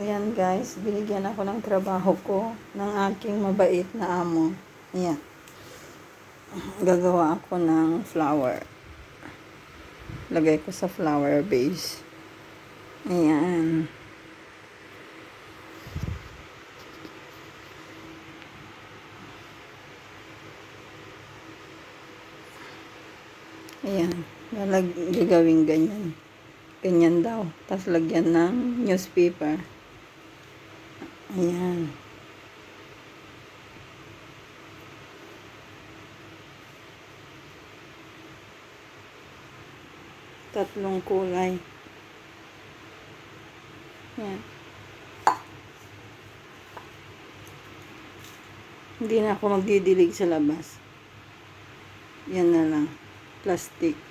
Ayan guys, binigyan ako ng trabaho ko ng aking mabait na amo. Ayan. Gagawa ako ng flower. Lagay ko sa flower base. Ayan. Ayan. Lalag, gagawin ganyan. Ganyan daw. Tapos lagyan ng newspaper. Ayan. Tatlong kulay. Ayan. Hindi na ako magdidilig sa labas. Yan na lang. Plastic.